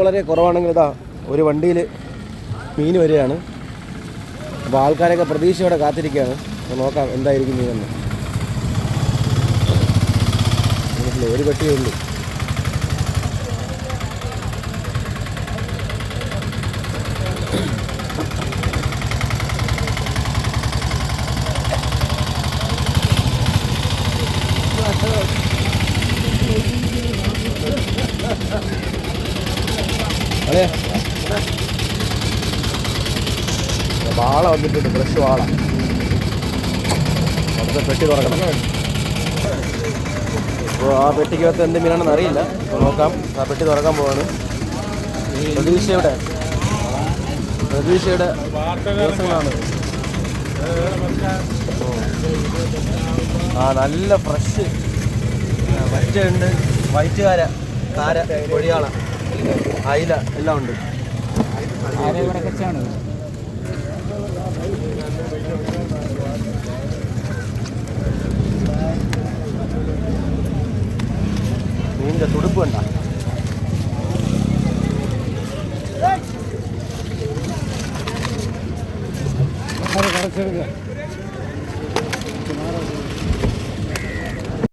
വളരെ കുറവാണെങ്കിൽ ഇതാ ഒരു വണ്ടിയിൽ മീൻ വരികയാണ്. അപ്പോൾ ആൾക്കാരൊക്കെ പ്രതീക്ഷയോടെ കാത്തിരിക്കുകയാണ്. അപ്പോൾ നോക്കാം എന്തായിരിക്കും മീനെന്ന് മനസ്സിലായി ഒരു പെട്ടിയേ ഉള്ളൂ. അതെ വാള വന്നിട്ടുണ്ട് ഫ്രഷ് വാള. അവിടുത്തെ പെട്ടി തുറക്കണം. അപ്പോൾ ആ പെട്ടിക്കകത്ത് എന്ത് മീനാണെന്ന് അറിയില്ല. നോക്കാം. ആ പെട്ടി തുറക്കാൻ പോവാണ്. പ്രതീക്ഷയുടെ പ്രതീക്ഷയുടെ ദിവസങ്ങളാണ്. ആ നല്ല ഫ്രഷ് വറ്റുണ്ട് വൈറ്റ് കാര കൊഴിയാള അയില എല്ലാം ഉണ്ട് മീനിന്റെ തുടുപ്പ് കണ്ട കുറച്ചെടുക്കുക